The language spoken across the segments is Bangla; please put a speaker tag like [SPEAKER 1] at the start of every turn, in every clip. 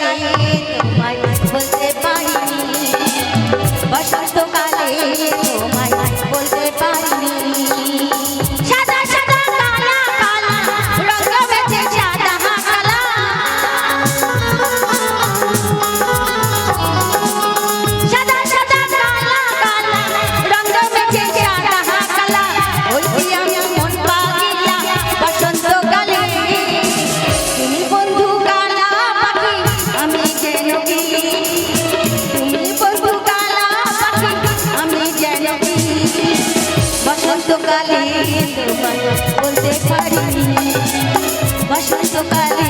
[SPEAKER 1] 丫丫 বসন্তকালে বলতে পারি বসন্তকালে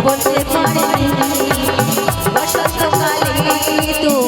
[SPEAKER 1] বলতে পারিনি বসন্তকালে তো